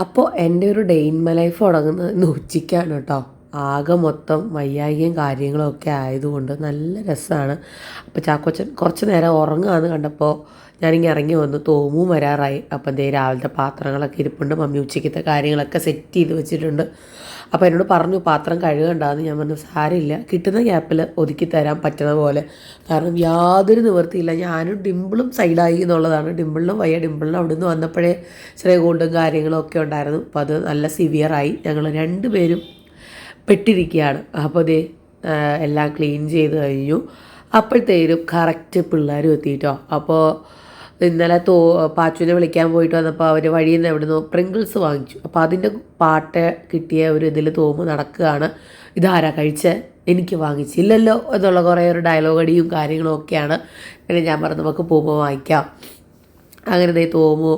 അപ്പോൾ എന്റെ ഒരു ഡേ ഇൻ മൈ ലൈഫ് തുടങ്ങുന്നത് ഉച്ചയ്ക്കാണ് കേട്ടോ. ആകെ മൊത്തം വയ്യായികയും കാര്യങ്ങളൊക്കെ ആയതുകൊണ്ട് നല്ല രസമാണ് അപ്പോൾ ചാക്കോച്ചൻ കുറച്ച് നേരം ഉറങ്ങാന്ന് കണ്ടപ്പോൾ ഞാനിങ്ങനെ ഇറങ്ങി വന്നു. തോമും വരാറായി. അപ്പം ദേ രാവിലത്തെ പാത്രങ്ങളൊക്കെ ഇരിപ്പുണ്ട്. മമ്മി ഉച്ചയ്ക്കത്തെ കാര്യങ്ങളൊക്കെ സെറ്റ് ചെയ്ത് വെച്ചിട്ടുണ്ട്. അപ്പോൾ എന്നോട് പറഞ്ഞു പാത്രം കഴുകണ്ടെന്ന്. ഞാൻ പറഞ്ഞു സാരമില്ല. കിട്ടുന്ന ഗ്യാപ്പിൽ ഒതുക്കി തരാൻ പറ്റുന്ന പോലെ കാരണം യാതൊരു നിവൃത്തിയില്ല. ഞാനും ഡിമ്പിളും സൈഡായി എന്നുള്ളതാണ്. ഡിമ്പിളിനും വയ്യ. ഡിമ്പിളിനും അവിടെ നിന്ന് വന്നപ്പോഴേ ചെറിയ കൊണ്ടും കാര്യങ്ങളും ഒക്കെ ഉണ്ടായിരുന്നു. അപ്പോൾ അത് നല്ല സിവിയറായി ഞങ്ങൾ രണ്ടുപേരും പെട്ടിരിക്കുകയാണ്. അപ്പോൾ ദേ എല്ലാം ക്ലീൻ ചെയ്ത് കഴിഞ്ഞു. അപ്പോഴത്തേനും കറക്റ്റ് പിള്ളേരും എത്തിയിട്ടോ. അപ്പോൾ ഇന്നലെ തോ പാച്ചുവിനെ വിളിക്കാൻ പോയിട്ട് വന്നപ്പോൾ അവർ വഴിയിൽ നിന്ന് എവിടെ നിന്നോ പ്രിങ്കിൾസ് വാങ്ങിച്ചു. അപ്പോൾ അതിന്റെ പാട്ട് കിട്ടിയ ഒരു ഇതിൽ തോമ്പ് നടക്കുകയാണ്. ഇതാരാ കഴിച്ച്? എനിക്ക് വാങ്ങിച്ചില്ലല്ലോ എന്നുള്ള കുറേ ഒരു ഡയലോഗ് അടിയും കാര്യങ്ങളും ഒക്കെയാണ്. പിന്നെ ഞാൻ പറഞ്ഞു നമുക്ക് പോകുമ്പോൾ വാങ്ങിക്കാം. അങ്ങനെ ദേ തോമു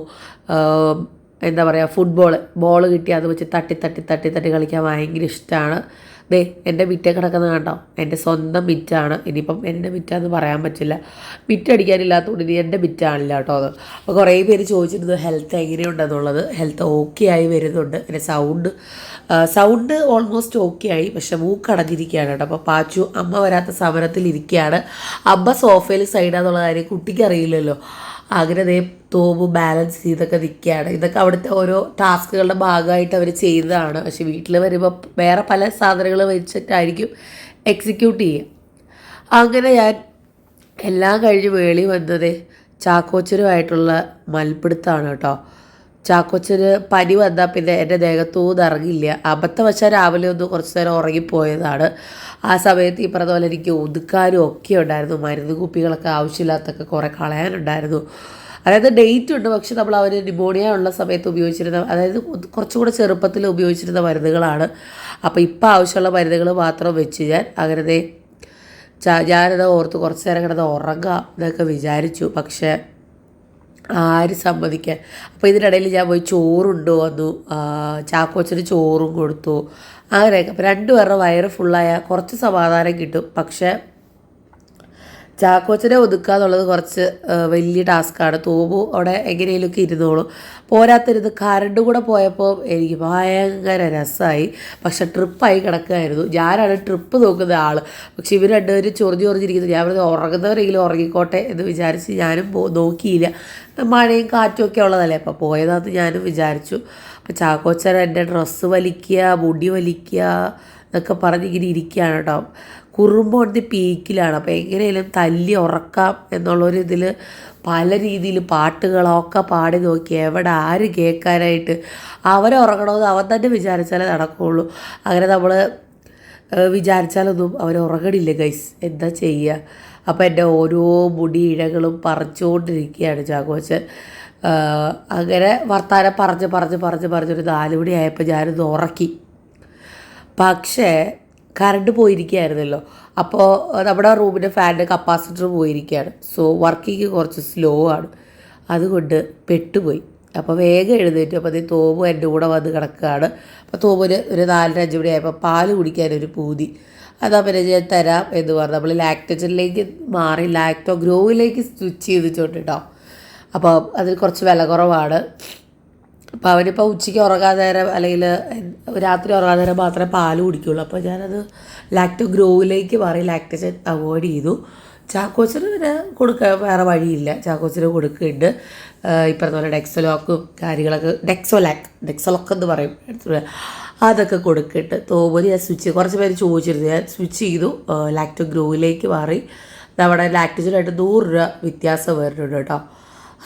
എന്താ പറയുക ഫുട്ബോൾ ബോൾ കിട്ടി അത് വെച്ച് തട്ടി തട്ടി തട്ടി തട്ടി കളിക്കാൻ ഭയങ്കര ഇഷ്ടമാണ് ദേ എന്റെ മിറ്റേ കിടക്കുന്നത് കണ്ടോ? എന്റെ സ്വന്തം മിറ്റാണ്. ഇനിയിപ്പം എന്റെ മിറ്റാന്ന് പറയാൻ പറ്റില്ല. മിറ്റടിക്കാനില്ലാത്തതുകൊണ്ട് ഇനി എന്റെ മിറ്റാണില്ല കേട്ടോ അത്. അപ്പോൾ കുറേ പേര് ചോദിച്ചിരുന്നത് ഹെൽത്ത് എങ്ങനെയുണ്ടെന്നുള്ളത്. ഹെൽത്ത് ഓക്കെ ആയി വരുന്നുണ്ട്. എന്റെ സൗണ്ട് സൗണ്ട് ഓൾമോസ്റ്റ് ഓക്കെ ആയി പക്ഷെ മൂക്കടഞ്ഞിരിക്കുകയാണ് കേട്ടോ. അപ്പോൾ പാച്ചു അമ്മ വരാത്ത സമരത്തിൽ ഇരിക്കുകയാണ്. അമ്മ സോഫയിൽ സൈഡാന്നുള്ള കാര്യം കുട്ടിക്ക് അറിയില്ലല്ലോ. അങ്ങനെ ദേ തോമ്പ് ബാലൻസ് ചെയ്തൊക്കെ നിൽക്കുകയാണ്. ഇതൊക്കെ അവിടുത്തെ ഓരോ ടാസ്കുകളുടെ ഭാഗമായിട്ട് അവർ ചെയ്തതാണ് പക്ഷെ വീട്ടിൽ വരുമ്പോൾ വേറെ പല സാധനങ്ങൾ വെച്ചിട്ടായിരിക്കും എക്സിക്യൂട്ട് ചെയ്യുക. അങ്ങനെ ഞാൻ എല്ലാം കഴിഞ്ഞ് വേളി വന്നത് ചാക്കോച്ചരുമായിട്ടുള്ള മൽപ്പിടുത്തമാണ് കേട്ടോ. ചാക്കോച്ചന് പനി വന്നാൽ പിന്നെ എന്റെ ദേഹത്തൂന്ന് ഇറങ്ങില്ല അബദ്ധവശാൽ രാവിലെ ഒന്ന് കുറച്ച് നേരം ഉറങ്ങിപ്പോയതാണ്. ആ സമയത്ത് ഈ പറഞ്ഞ പോലെ എനിക്ക് ഒതുക്കാനും ഒക്കെ ഉണ്ടായിരുന്നു. മരുന്ന് കുപ്പികളൊക്കെ ആവശ്യമില്ലാത്തൊക്കെ കുറേ കളയാനുണ്ടായിരുന്നു. അതായത് ഡേറ്റ് ഉണ്ട്. പക്ഷെ നമ്മൾ അവർ ന്യൂമോണിയ ഉള്ള സമയത്ത് ഉപയോഗിച്ചിരുന്ന അതായത് കുറച്ചുകൂടെ ചെറുപ്പത്തിൽ ഉപയോഗിച്ചിരുന്ന മരുന്നുകളാണ്. അപ്പോൾ ഇപ്പം ആവശ്യമുള്ള മരുന്നുകൾ മാത്രം വെച്ച് ഞാൻ അങ്ങനെ ഞാനത് ഓർത്ത് കുറച്ച് നേരം കിടന്ന് ഉറങ്ങാം എന്നൊക്കെ വിചാരിച്ചു. പക്ഷേ ആര് സമ്മതിക്കാൻ. അപ്പോൾ ഇതിനിടയിൽ ഞാൻ പോയി ചോറുണ്ടോ വന്നു. ചാക്കോച്ചിന് ചോറും കൊടുത്തു. അങ്ങനെയൊക്കെ. അപ്പോൾ രണ്ടുപേരുടെ വയറ് ഫുള്ളായ കുറച്ച് സമാധാനം കിട്ടും. പക്ഷേ ചാക്കോച്ചനെ ഒതുക്കുക എന്നുള്ളത് കുറച്ച് വലിയ ടാസ്ക്കാണ്. തോമു അവിടെ എങ്ങനെയെങ്കിലുമൊക്കെ ഇരുന്നോളും. പോരാത്തിരുന്ന് കരണ്ട് കൂടെ പോയപ്പോൾ എനിക്ക് ഭയങ്കര രസമായി പക്ഷെ ട്രിപ്പായി കിടക്കുകയായിരുന്നു. ഞാനാണ് ട്രിപ്പ് നോക്കുന്ന ആൾ പക്ഷെ ഇവർ രണ്ടുപേരും ചൊറിഞ്ഞ് ചൊറിഞ്ഞിരിക്കുന്നു. ഞാൻ പറഞ്ഞത് ഉറങ്ങുന്നവരെങ്കിലും ഉറങ്ങിക്കോട്ടെ എന്ന് വിചാരിച്ച് ഞാനും നോക്കിയില്ല. മഴയും കാറ്റും ഒക്കെ ഉള്ളതല്ലേ. അപ്പോൾ പോയതാന്ന് ഞാനും വിചാരിച്ചു. അപ്പോൾ ചാക്കോച്ചൻ എന്റെ ഡ്രസ്സ് വലിക്കുക മുടി വലിക്കുക എന്നൊക്കെ പറഞ്ഞ് ഇങ്ങനെ ഇരിക്കുകയാണ് കേട്ടോ. കുറുമ്പോണ്ട് പീക്കിലാണ്. അപ്പോൾ എങ്ങനെയും തല്ലി ഉറക്കാം എന്നുള്ളൊരിതിൽ പല രീതിയിൽ പാട്ടുകളൊക്കെ പാടി നോക്കി എവിടെ ആര് കേൾക്കാനായിട്ട് അവരെ ഉറങ്ങണമെന്ന് അവൻ തന്നെ വിചാരിച്ചാലേ നടക്കുകയുള്ളൂ അങ്ങനെ നമ്മൾ വിചാരിച്ചാലൊന്നും അവർ ഉറങ്ങണില്ല ഗൈസ് എന്താ ചെയ്യുക അപ്പോൾ എന്റെ ഓരോ മുടി ഇഴകളും പറിച്ചുകൊണ്ടിരിക്കുകയാണ് ചാക്കോച്ചൻ. ആ, അങ്ങനെ വർത്താനം പറഞ്ഞ് പറഞ്ഞ് പറഞ്ഞ് പറഞ്ഞൊരു നാല് മണിയായപ്പോൾ ഞാനൊന്ന് ഉറക്കി. പക്ഷേ കറണ്ട് പോയിരിക്കുകയായിരുന്നല്ലോ. അപ്പോൾ നമ്മുടെ റൂമിന്റെ ഫാനിന്റെ കപ്പാസിറ്റർ പോയിരിക്കുകയാണ്. സോ വർക്കിംഗ് കുറച്ച് സ്ലോ ആണ്. അതുകൊണ്ട് പെട്ടുപോയി. അപ്പോൾ വേഗം എഴുന്നേറ്റ്. അപ്പോൾ അതേ തോമു എന്റെ കൂടെ വന്ന് കിടക്കുകയാണ്. അപ്പോൾ തോമുന് ഒരു നാലര അഞ്ച് മണിയായപ്പോൾ പാൽ കുടിക്കാനൊരു പൂതി. അതാ പിന്നെ ഞാൻ തരാം എന്ന് പറഞ്ഞു. നമ്മൾ ലാക്ടോജനിലേക്ക് മാറി ലാക്ടോ ഗ്രോയിലേക്ക് സ്വിച്ച് ചെയ്തിട്ടുണ്ട് കേട്ടോ അപ്പോൾ അതിൽ കുറച്ച് വില കുറവാണ്. അപ്പോൾ അവനിപ്പോൾ ഉച്ചയ്ക്ക് ഉറങ്ങാൻ നേരം അല്ലെങ്കിൽ രാത്രി ഉറങ്ങാൻ നേരം മാത്രമേ പാൽ കുടിക്കുകയുള്ളൂ അപ്പോൾ ഞാനത് ലാക്ടോ ഗ്രോവിലേക്ക് മാറി ലാക്ടോജൻ അവോയ്ഡ് ചെയ്തു. ചാക്കോച്ചിന് പിന്നെ കൊടുക്കാൻ വേറെ വഴിയില്ല. ചാക്കോച്ചിന് കൊടുക്കുന്നുണ്ട്. പറഞ്ഞ പോലെ ഡെക്സലോക്കും കാര്യങ്ങളൊക്കെ ഡെക്സോലാക്ക് ഡെക്സലോക്ക് എന്ന് പറയും. അതൊക്കെ കൊടുക്കിട്ട് തോമന് ഞാൻ സ്വിച്ച് കുറച്ച് പേര് ചോദിച്ചിരുന്നു. ഞാൻ സ്വിച്ച് ചെയ്തു. ലാക്ടോ ഗ്രോവിലേക്ക് മാറി. നമ്മുടെ ലാക്ടോജനായിട്ട് നൂറ് രൂപ വ്യത്യാസം വരുന്നുണ്ട് കേട്ടോ.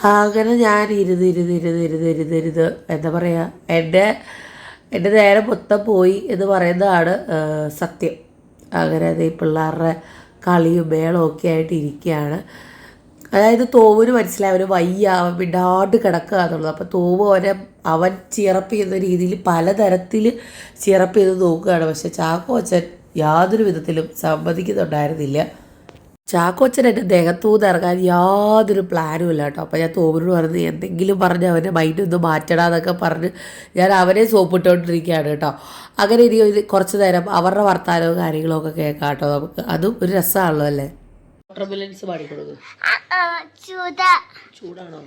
അങ്ങനെ ഞാൻ ഇരുന്ന് ഇരുന്ന് ഇരുന്ന് ഇരുന്ന് ഇരുന്ന് ഇരുന്ന് എന്താ പറയുക എന്റെ എന്റെ നേരെ മൊത്തം പോയി എന്ന് പറയുന്നതാണ് സത്യം. അങ്ങനെ അത് ഈ പിള്ളേരുടെ കളിയും മേളവും ഒക്കെ ആയിട്ട് ഇരിക്കുകയാണ്. അതായത് തോവിന് മനസ്സിലായി അവന് വയ്യ അവൻ വിടാണ്ട് കിടക്കുക എന്നുള്ളത്. അപ്പോൾ തോവ് അവനെ അവൻ ചിറപ്പ് ചെയ്യുന്ന രീതിയിൽ പലതരത്തിൽ ചിറപ്പ് ചെയ്ത് നോക്കുകയാണ്. പക്ഷെ ചാക്കോച്ചൻ യാതൊരു വിധത്തിലും സമ്മതിക്കുന്നുണ്ടായിരുന്നില്ല. ചാക്കോച്ചൻ എന്റെ ദേഹത്തൂന്ന് ഇറങ്ങാൻ യാതൊരു പ്ലാനും ഇല്ല കേട്ടോ. അപ്പോൾ ഞാൻ തോമിനോട് പറഞ്ഞ് എന്തെങ്കിലും പറഞ്ഞ് അവന്റെ മൈൻഡ് ഒന്ന് മാറ്റണമെന്നൊക്കെ പറഞ്ഞ് ഞാൻ അവനെ സോപ്പിട്ടുകൊണ്ടിരിക്കുകയാണ് കേട്ടോ. അങ്ങനെ ഇനി ഒരു കുറച്ച് നേരം അവരുടെ വർത്തമാനവും കാര്യങ്ങളും ഒക്കെ കേൾക്കാം കേട്ടോ നമുക്ക്. അതും ഒരു രസമാണല്ലോ അല്ലേ? വാട്ടർമെലൻസ് പാടിക്കൊടുക്കും ചൂടാണോ?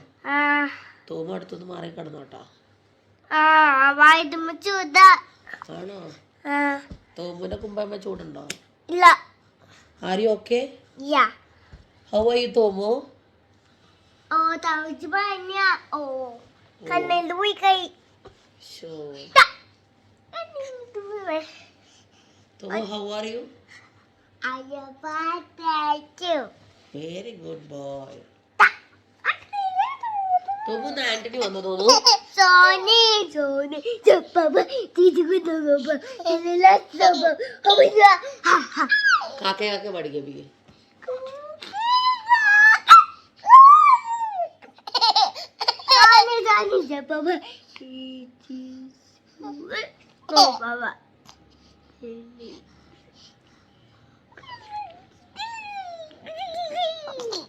തോമ അടുത്തൊന്ന് മാറി ആണോ? ആ, കുമ്പമ്മ ചൂടുണ്ടോ? ഇല്ല. ആര് okay Yeah how are you Thomu ഓ തവിച്ച് പറഞ്ഞ ഓ കണ്ണിൽ പോയി കൈ ഷോ ടാ. കണ്ണിൽ പോയി. Thomu how are you Ayyappa thank very good boy ടാ. തോമു ഇന്ന് ആന്റണി വന്നു തോന്നു സോനി സോനി ചപ്പപ്പ തിരികുന്നപ്പ എല്ലാ സപ്പ അവന ഹാ ഹാ കാക്ക കാക്ക പഠിക്കപ്പിക്ക്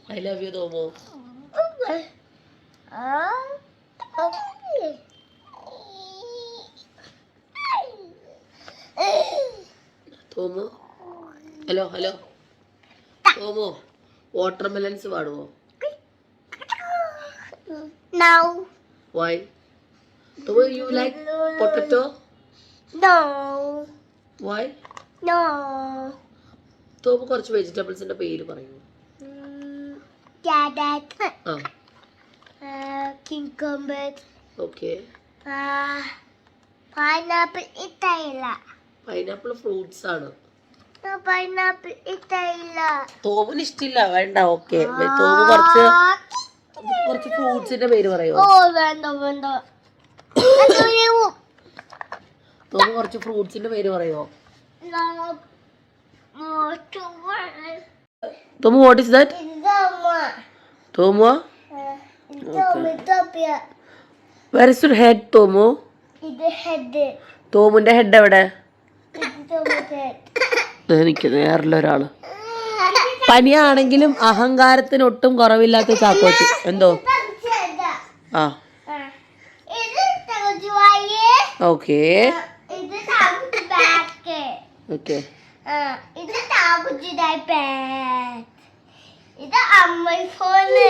I love you Dobo. Tomo. Hello, hello. Thomu watermelons പാടുവോ no, വൈ no. തോമു കുറച്ച് വെജിറ്റബിൾസിന്റെ പേര് പറയൂ. ആ. Okay pineapple. പൈനാപ്പിൾ ഫ്രൂട്ട്സ് ആണ്. പൈനാപ്പിൾ തോമിന് ഇഷ്ടമില്ല. വേണ്ട ഓക്കെ തോവ് കുറച്ച് കുറച്ച് ഫ്രൂട്ട്സിന്റെ പേര് പറയോ? ഓ വേണ്ട വേണ്ട. തോമു കുറച്ച് ഫ്രൂട്ട്സിന്റെ പേര് പറയോ? Thomu what is that Thomu where is your head Thomu? Head തോമുന്റെ head എവിടെ? ടൊമാറ്റോ വേറെയുള്ള ഒരാൾ. പനിയാണെങ്കിലും അഹങ്കാരത്തിന് ഒട്ടും കുറവില്ലാത്ത ചാക്കോച്ചി. എന്തോ? ആ. ഓക്കെ. ഓക്കെ. ഇത് അമ്മ ഫോണ്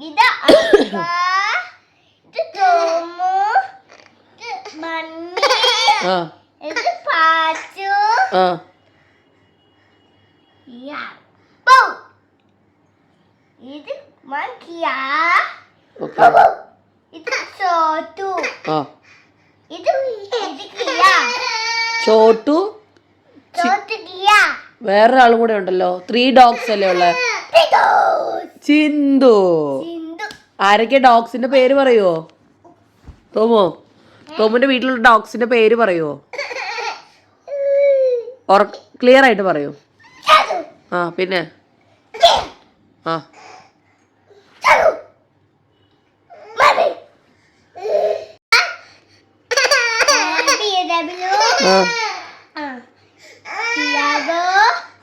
ഇത് അമ്മ ഇത് തോമു ഇത് മമ്മി ആ ഇത് പാച്ചു ആ യാ ബോ ഇത് ഇത് ചോട്ടു ഇത് ചോട്ടു വേറൊരാളും കൂടെ ഉണ്ടല്ലോ. ത്രീ ഡോഗ്സ് അല്ലേ ഉള്ള? ചിന്തു. ആരൊക്കെ ഡോഗ്സിന്റെ പേര് പറയുവോ? തോമോ? തോമുന്റെ വീട്ടിലുള്ള ഡോഗ്സിന്റെ പേര് പറയുവോ? ക്ലിയർ ആയിട്ട് പറയൂ. ആ പിന്നെ? ആ. ആ.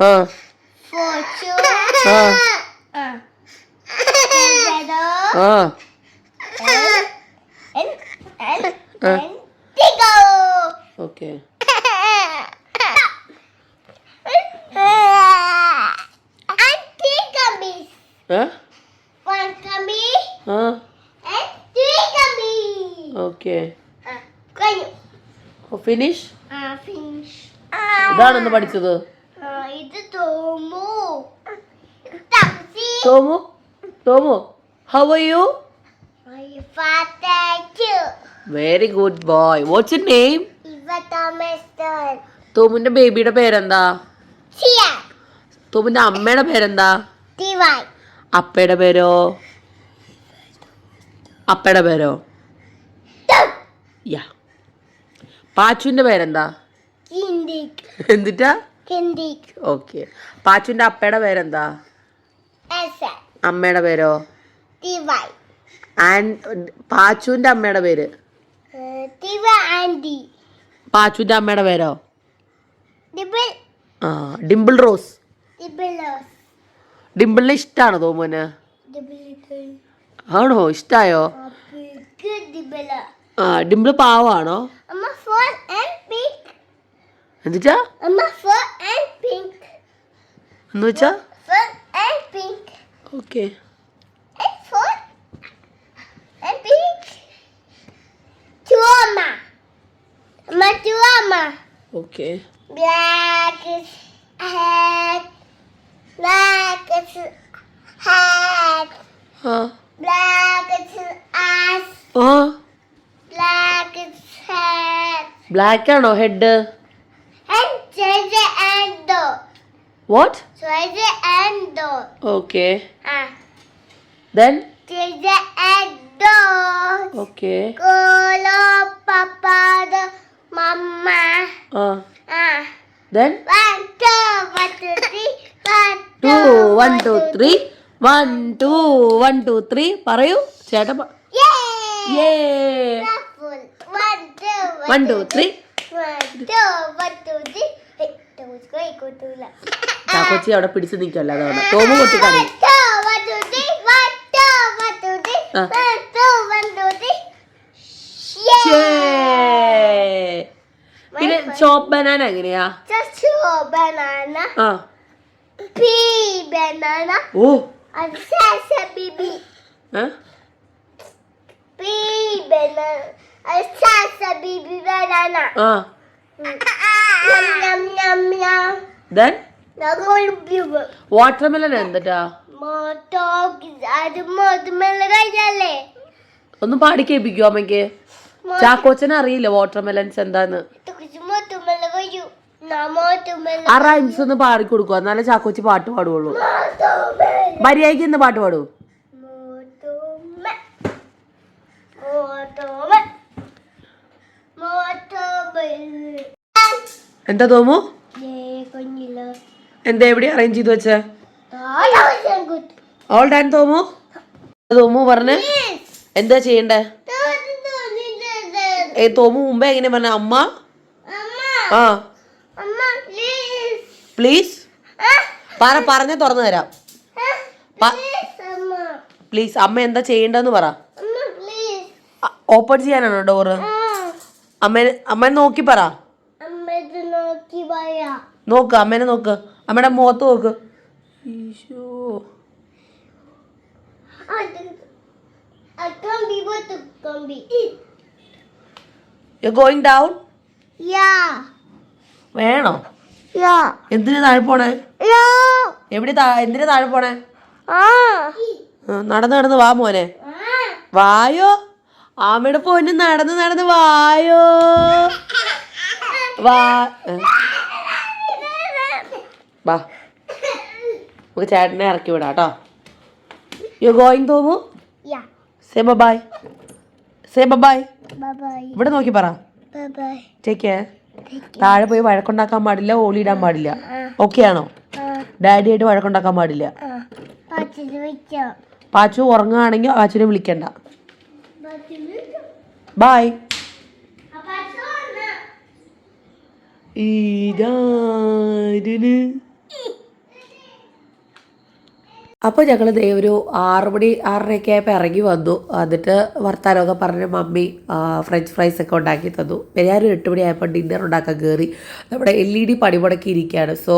ആ ഫോർച്ചു ആ Pedro ആ and and and Tigo. Okay And three gummies. ആ One gummy ആ and three gummies. Okay Ah, കഴിഞ്ഞു. Finish Ah, finish. ഇതാണ് ഇന്ന് പഠിച്ചത്. ഇത് Thomu. Thomu? Thomu how are you. Very good boy what's your name. തോമുന്റെ ബേബിയുടെ പേരെന്താ? സിയ. തോമുന്റെ അമ്മയുടെ പേരെന്താ? ടിവൈ. അപ്പയുടെ പേരോ? അപ്പയുടെ പേരോ? യാ പാച്ചുവിന്റെ പേരെന്താ? എന്തിട്ടാ. ഓക്കെ. പാച്ചുവിന്റെ അപ്പയുടെ പേരെന്താ. അമ്മയുടെ പേരോ? പാച്ചുവിന്റെ അമ്മയുടെ പേര്? ആൻഡി. പാച്ചുവിന്റെ അമ്മയുടെ പേരോ? ആ ഡിംപിൾ റോസ്. ഡിംപിളിനെ ഇഷ്ടമാണ് തോമുന്. ആണോ? ഇഷ്ടായോ. ആ ഡിംപിൾ പാവാണോ? fur and pink. എന്നുവെച്ചാ അമ്മ fur and pink. എന്നുവെച്ചാ Fur and pink. Okay. And fur and pink. Chuama. Amma chuama. Okay. Black is head. Black is head. Black is ass. Black ആണോ head. What. Okay Ah, then. Okay Ah, then two one two three one two one two three പറയൂ ചേട്ടൻ one two three. Chakochi അവിടെ പിടിച്ചു നിൽക്കല്ലോ അതാണ് തോമ പൊട്ടിക്കാണ് പിന്നെ ചോപ്പ് banana എങ്ങനെയാ? ബനാന ബനാന ഓ. Baby banana. ആ Yum, yum, yum, yum. Then? നഗോൾ വാട്ടർമെലൻ എന്തിട്ടാ അത് കഴിഞ്ഞല്ലേ ഒന്ന് പാടി കേൾപ്പിക്കോ അമ്മയ്ക്ക് ചാക്കോച്ചനെ അറിയില്ല വാട്ടർമെലൻസ് എന്താന്ന് ആ റൈംസ് ഒന്ന് പാടി കൊടുക്കുക എന്നാലേ ചാക്കോച്ചി പാട്ട് പാടുള്ളൂ മര്യാദയ്ക്ക് എന്ത് പാട്ട് പാടൂ എന്താ തോമു? എന്താ എവിടെ അറേഞ്ച് ചെയ്ത് വെച്ച? All Dan തോമു? തോമു പറഞ്ഞ്? എന്താ ചെയ്യണ്ടേ? ഏ തോമു മുമ്പേ എങ്ങനെ പറഞ്ഞ? അമ്മ? ആ. പ്ലീസ് പറ പറഞ്ഞ തുറന്നു തരാം. പ്ലീസ് അമ്മ. എന്താ ചെയ്യേണ്ടതെന്ന് പറ. ഓപ്പൺ ചെയ്യാനാണോ ഡോറ് അമ്മ അമ്മ നോക്കി പറ. നോക്കി നോക്ക് അമ്മേനെ നോക്ക്. അമ്മയുടെ മുഖത്ത് നോക്ക്. Eesho. You going down ya. വേണോ? യാ. എന്തിനു താഴെ പോണേ? യാ. എവിടെ താ എന്തിനു താഴെ പോണേ? നടന്ന് നടന്ന് വാ മോനെ. വായോ? ആമയുടെ പൊന്ന് നടന്ന് നടന്ന് വായോ? വാ ബാ വാ. നമുക്ക് ചേട്ടനെ ഇറക്കി വിടാം കേട്ടോ. You going Thomu? Say bye say bye bye bye ഇവിടെ നോക്കി പറ. താഴെ പോയി വഴക്കുണ്ടാക്കാൻ പാടില്ല ഓളിയിടാൻ പാടില്ല. ഓക്കെ ആണോ? ഡാഡി ഡാഡിയായിട്ട് വഴക്കുണ്ടാക്കാൻ പാടില്ല. പാച്ചു ഉറങ്ങുകയാണെങ്കിൽ പാച്ചുവിനെ വിളിക്കണ്ട. ബായ് പാച്ചു ഇതാരിന്? അപ്പോൾ ഞങ്ങൾ ദേ ഒരു ആറ് മണി ആറരയൊക്കെ ആയപ്പോൾ ഇറങ്ങി വന്നു. എന്നിട്ട് വർത്താനമൊക്കെ പറഞ്ഞ് മമ്മി ഫ്രഞ്ച് ഫ്രൈസ് ഒക്കെ ഉണ്ടാക്കി തന്നു. ഞാനൊരു എട്ട് മണി ആയപ്പോൾ ഡിന്നർ ഉണ്ടാക്കാൻ കയറി നമ്മുടെ എൽ ഇ ഡി പണിമുടക്കി ഇരിക്കുകയാണ്. സോ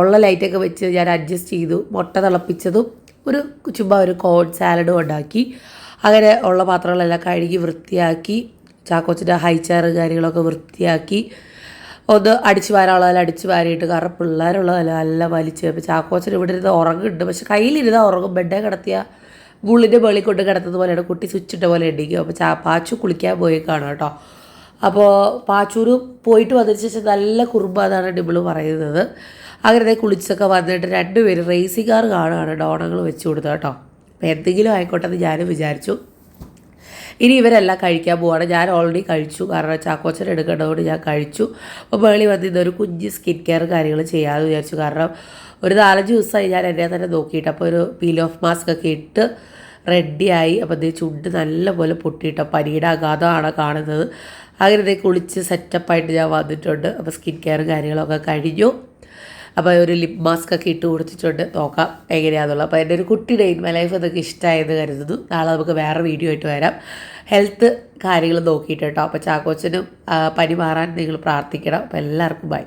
ഉള്ള ലൈറ്റൊക്കെ വെച്ച് ഞാൻ അഡ്ജസ്റ്റ് ചെയ്തു. മുട്ട തിളപ്പിച്ചതും ഒരു ചുമ്മാ ഒരു കോൺ സാലഡും ഉണ്ടാക്കി. അങ്ങനെ ഉള്ള പാത്രങ്ങളെല്ലാം കഴുകി വൃത്തിയാക്കി. ചാക്കോച്ചിന്റെ ഹൈ ചെയർ കാര്യങ്ങളൊക്കെ വൃത്തിയാക്കി. ഒന്ന് അടിച്ചു വാരാനുള്ളതല്ല അടിച്ചു വാരിയിട്ട് കാരണം പിള്ളേരുള്ളതല്ല നല്ല വലിച്ച് ഇപ്പോൾ ചാക്കോച്ചൻ ഇവിടെ ഇരുന്ന് ഉറങ്ങുന്നുണ്ട് പക്ഷെ കയ്യിലിരുന്ന് ഉറങ്ങും. ബെഡേ കിടത്തിയ ഗുള്ളിന്റെ വെളി കൊണ്ട് കിടത്തുന്നത് പോലെയാണ്. കുട്ടി സ്വിച്ചിട്ട പോലെ ഇടിക്കും അപ്പോൾ ചാ പാച്ചു കുളിക്കാൻ പോയി കാണും കേട്ടോ. അപ്പോൾ പാച്ചൂര് പോയിട്ട് വന്നതിന് ശേഷം നല്ല കുറുമ്പാന്നാണ് ഡിബിൾ പറയുന്നത്. അങ്ങനെ കുളിച്ചൊക്കെ വന്നിട്ട് രണ്ടുപേരും റേസിംഗ് കാർ കാണുകയാണ് ഡോണങ്ങൾ വെച്ച് കൊടുത്തത് കേട്ടോ. അപ്പോൾ എന്തെങ്കിലും ആയിക്കോട്ടെ എന്ന് ഞാനും വിചാരിച്ചു. ഇനി ഇവരെല്ലാം കഴിക്കാൻ പോവാണ്. ഞാൻ ഓൾറെഡി കഴിച്ചു. കാരണം ചാക്കോച്ചൻ എടുക്കേണ്ടതുകൊണ്ട് ഞാൻ കഴിച്ചു. അപ്പോൾ വേളി വന്ന് ഇന്നൊരു കുഞ്ഞ് സ്കിൻ കെയർ കാര്യങ്ങൾ ചെയ്യാമെന്ന് വിചാരിച്ചു. കാരണം ഒരു നാലഞ്ച് ദിവസമായി ഞാൻ എന്നെ തന്നെ നോക്കിയിട്ട്. അപ്പോൾ ഒരു പീൽ ഓഫ് മാസ്ക് ഒക്കെ ഇട്ട് റെഡിയായി അപ്പോൾ ഇതേ ചുണ്ട് നല്ലപോലെ പൊട്ടിയിട്ട്. പനിയുടെ അഗാധമാണ് കാണുന്നത്. അങ്ങനെ ഇതേ കുളിച്ച് സെറ്റപ്പായിട്ട് ഞാൻ വന്നിട്ടുണ്ട്. അപ്പോൾ സ്കിൻ കെയർ കാര്യങ്ങളൊക്കെ കഴിഞ്ഞു. അപ്പോൾ ഒരു ലിപ് മാസ്ക് ഒക്കെ ഇട്ട് കൊടുത്തിട്ടുണ്ട്. നോക്കാം എങ്ങനെയാണെന്നുള്ളത് അപ്പോൾ എന്റെ ഒരു കുട്ടി ഇൻ മൈ ലൈഫ് അതൊക്കെ ഇഷ്ടമായെന്ന് കരുതുന്നു. നാളെ നമുക്ക് വേറെ വീഡിയോ ആയിട്ട് വരാം. ഹെൽത്ത് കാര്യങ്ങൾ നോക്കിയിട്ട് കേട്ടോ. അപ്പോൾ ചാക്കോച്ചനും പനി മാറാൻ നിങ്ങൾ പ്രാർത്ഥിക്കണം. അപ്പോൾ എല്ലാവർക്കും ബൈ